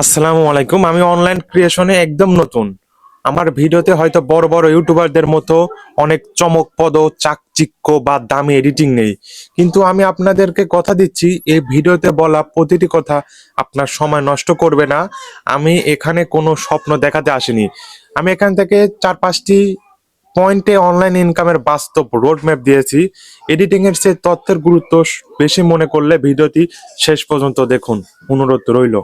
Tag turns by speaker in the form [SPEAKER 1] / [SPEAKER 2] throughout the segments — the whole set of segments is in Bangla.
[SPEAKER 1] আসসালামু আলাইকুম। আমি অনলাইন ক্রিয়েশনে একদম নতুন। আমার ভিডিওতে হয়তো বড় বড় ইউটিউবারদের মতো অনেক চমকপদ, চাকচিক্য বা দামি এডিটিং নেই। কিন্তু আমি আপনাদেরকে কথা দিচ্ছি, এই ভিডিওতে বলা প্রতিটি কথা আপনার সময় নষ্ট করবে না। আমি এখানে কোনো স্বপ্ন দেখাতে আসিনি। আমি এখান থেকে চার পাঁচটি পয়েন্টে অনলাইন ইনকামের বাস্তব রোড ম্যাপ দিয়েছি। এডিটিং এর চেয়ে তথ্যের গুরুত্ব বেশি মনে করলে ভিডিওটি শেষ পর্যন্ত দেখুন। অনুরোধ রইল।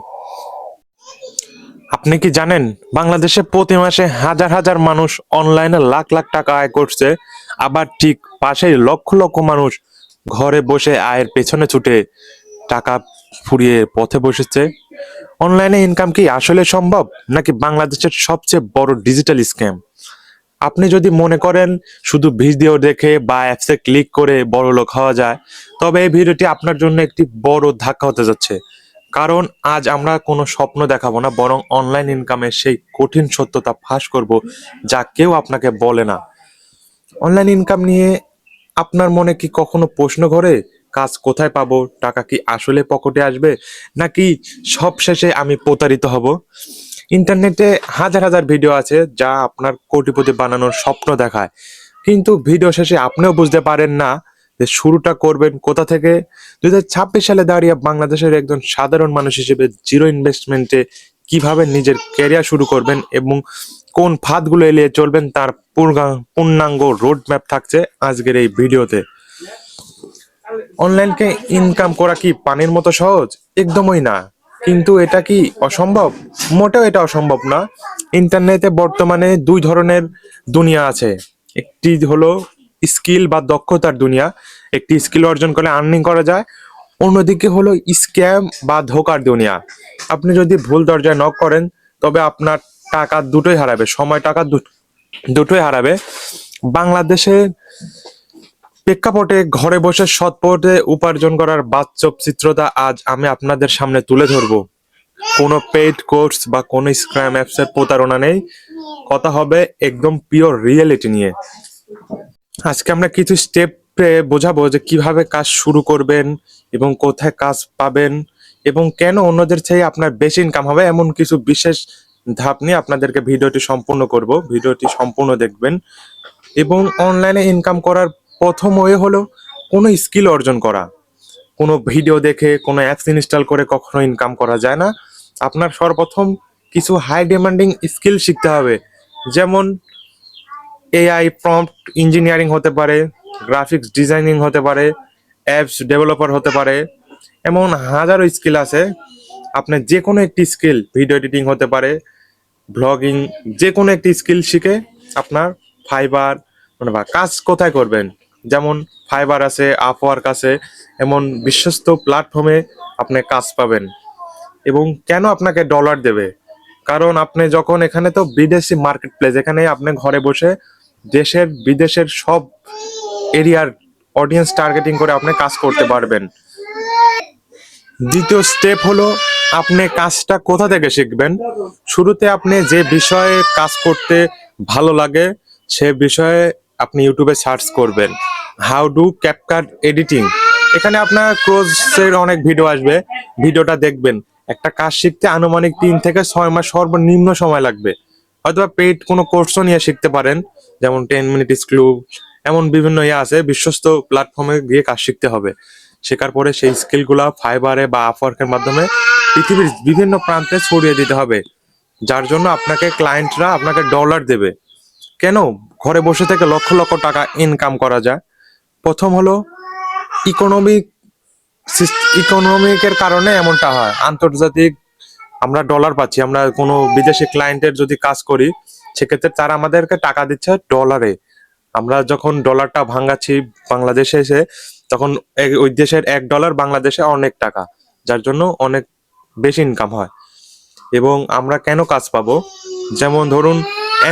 [SPEAKER 1] আপনি কি জানেন, বাংলাদেশে প্রতি মাসে হাজার হাজার মানুষ অনলাইনে লাখ লাখ টাকা আয় করছে, আবার ঠিক পাশেই লক্ষ লক্ষ মানুষ ঘরে বসে আয়ের পেছনে ছুটে টাকা ফুরিয়ে পথে বসেছে। অনলাইনে ইনকাম কি আসলে সম্ভব, নাকি বাংলাদেশের সবচেয়ে বড় ডিজিটাল স্ক্যাম আপনি যদি মনে করেন, শুধু ভিডিও দেখে বা অ্যাপসে ক্লিক করে বড় লোক হওয়া যায়, তবে এই ভিডিওটি আপনার জন্য একটি বড় ধাক্কা হতে যাচ্ছে। কারণ আজ আমরা কোনো স্বপ্ন দেখাবো না, বরং অনলাইন ইনকামের সেই কঠিন সত্যতা ফাঁস করব যা কেউ আপনাকে বলে না। অনলাইন ইনকাম নিয়ে আপনার মনে কি কখনো প্রশ্ন ঘরে? কাজ কোথায় পাবো? টাকা কি আসলে পকেটে আসবে? নাকি সব শেষে আমি প্রতারিত হব? ইন্টারনেটে হাজার হাজার ভিডিও আছে যা আপনার কোটিপতি বানানোর স্বপ্ন দেখায়। কিন্তু ভিডিও শেষে আপনিও বুঝতে পারেন না যে শুরুটা করবেন কোথা থেকে? ছাব্বিশ সালে দাঁড়িয়ে বাংলাদেশের একজন সাধারণ মানুষ হিসেবে জিরো ইনভেস্টমেন্টে কীভাবে নিজের ক্যারিয়ার শুরু করবেন এবং কোন ফাঁদগুলো এড়িয়ে চলবেন তার পূর্ণা- পূর্ণাঙ্গ রোড ম্যাপ থাকছে আজকের এই ভিডিওতে। অনলাইনকে ইনকাম করা কি পানির মতো সহজ? একদমই না। কিন্তু এটা কি অসম্ভব? মোটেও এটা অসম্ভব না। ইন্টারনেটে বর্তমানে দুই ধরনের দুনিয়া আছে। একটি হলো স্কিল বা দক্ষতার দুনিয়া। একটি স্কিল অর্জন করে আর্নিং করা যায়। অন্যদিকে হলো স্ক্যাম বা ধোকার দুনিয়া। আপনি যদি ভুল দরজায় নক করেন, তবে আপনার টাকা দুটোই হারাবে, সময় টাকা দুটোই হারাবে। বাংলাদেশে প্রেক্ষাপটে ঘরে বসে সৎপথে উপার্জন করার বাস্তব চিত্রতা আজ আমি আপনাদের সামনে তুলে ধরবো। কোনো পেইড কোর্স বা কোনো স্ক্র্যাম অ্যাপসের প্রতারণা নেই। কথা হবে একদম পিওর রিয়েলিটি নিয়ে। আজকে আমরা কিছু স্টেপে বোঝাবো যে কীভাবে কাজ শুরু করবেন এবং কোথায় কাজ পাবেন এবং কেন অন্যদের চেয়ে আপনার বেশি ইনকাম হবে এমন কিছু বিশেষ ধাপ নিয়ে আপনাদেরকে ভিডিওটি সম্পূর্ণ করব। ভিডিওটি সম্পূর্ণ দেখবেন এবং অনলাইনে ইনকাম করার প্রথম ওয়ে হলো কোনো স্কিল অর্জন করা। কোনো ভিডিও দেখে, কোনো অ্যাপস ইনস্টল করে কখনো ইনকাম করা যায় না। আপনার সর্বপ্রথম কিছু হাই ডিমান্ডিং স্কিল শিখতে হবে। যেমন এআই প্রম্পট ইঞ্জিনিয়ারিং হতে পারে গ্রাফিক্স ডিজাইনিং হতে পারে অ্যাপস ডেভেলপার হতে পারে, এমন হাজারো স্কিল আছে। আপনার যে কোনো একটি স্কিল ভিডিও এডিটিং হতে পারে ব্লগিং যে কোনো একটি স্কিল শিখে আপনার ফাইবার মানে বা কাজ কোথায় করবেন? যেমন ফাইবার আছে আপওয়ার্ক আছে, এমন বিশ্বস্ত প্ল্যাটফর্মে আপনি কাজ পাবেন। এবং কেন আপনাকে ডলার দেবে? কারণ আপনি যখন এখানে তো বিদেশি মার্কেট প্লেস এখানে আপনি ঘরে বসে দেশের, বিদেশের সব এরিয়ার অডিয়েন্স টার্গেটিং করে আপনি কাজ করতে পারবেন। দ্বিতীয় স্টেপ হলো, আপনি কাজটা কোথা থেকে শিখবেন? শুরুতে আপনি যে বিষয়ে কাজ করতে ভালো লাগে, সে বিষয়ে আপনি ইউটিউবে সার্চ করবেন। হাউ ডু ক্যাপকাট এডিটিং এখানে আপনার ক্রোজের অনেক ভিডিও আসবে ভিডিওটা দেখবেন। একটা কাজ শিখতে আনুমানিক তিন থেকে ছয় মাস সর্বনিম্ন সময় লাগবে। অথবা পেইড কোনো কোর্সও নিয়ে শিখতে পারেন, যেমন টেন মিনিট স্ক্লু এমন বিভিন্ন ইয়ে আছে, বিশ্বস্ত প্ল্যাটফর্মে গিয়ে কাজ শিখতে হবে। শেখার পরে সেই স্কিলগুলা ফাইবারে বা আপওয়ার্কের মাধ্যমে পৃথিবীর বিভিন্ন প্রান্তে ছড়িয়ে দিতে হবে, যার জন্য আপনাকে ক্লায়েন্টরা আপনাকে ডলার দেবে। কেন? ঘরে বসে থেকে লক্ষ লক্ষ টাকা ইনকাম করা যায়। প্রথম হলো ইকোনমিক ইকোনমিকের কারণে এমনটা হয়। আন্তর্জাতিক আমরা ডলার পাচ্ছি, আমরা কোনো বিদেশি ক্লায়েন্টের যদি কাজ করি, সেক্ষেত্রে তারা আমাদেরকে টাকা দিচ্ছে ডলারে আমরা যখন ডলারটা ভাঙাচ্ছি বাংলাদেশে এসে, তখন ওই দেশের এক ডলার বাংলাদেশে অনেক টাকা, যার জন্য অনেক বেশি ইনকাম হয়। এবং আমরা কেন কাজ পাবো? যেমন ধরুন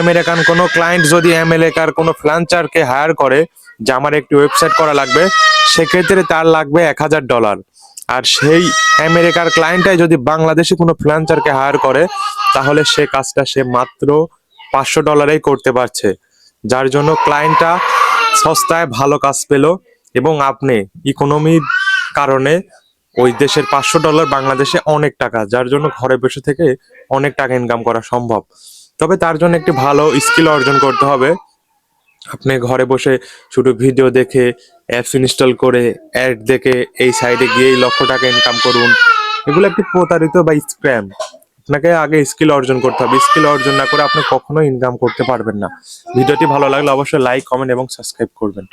[SPEAKER 1] আমেরিকান কোনো ক্লায়েন্ট যদি আমেরিকার কোনো ফ্লান্সারকে হায়ার করে, যে আমার একটি ওয়েবসাইট করা লাগবে, সেক্ষেত্রে তার লাগবে এক হাজার ডলার আর সেই আমেরিকার ক্লায়েন্টটাই যদি বাংলাদেশে কোনো ফ্রিল্যান্সারকে হায়ার করে, তাহলে সে কাজটা সে মাত্র পাঁচশো ডলারেই করতে পারছে। যার জন্য ক্লায়েন্টটা সস্তায় ভালো কাজ পেল এবং আপনি ইকোনমির কারণে ওই দেশের পাঁচশো ডলার বাংলাদেশে অনেক টাকা, যার জন্য ঘরে বসে থেকে অনেক টাকা ইনকাম করা সম্ভব। তবে তার জন্য একটি ভালো স্কিল অর্জন করতে হবে। আপনি ঘরে বসে শুধু ভিডিও দেখে অ্যাপস ইনস্টল করে অ্যাড দেখে এই সাইডে গিয়েই লক্ষ টাকা ইনকাম করুন। এগুলো একটি প্রতারিত বা স্ক্যাম আপনাকে আগে স্কিল অর্জন করতে হবে। স্কিল অর্জন না করে আপনি কখনো ইনকাম করতে পারবেন না। ভিডিওটি ভালো লাগলে অবশ্যই লাইক কমেন্ট এবং সাবস্ক্রাইব করবেন।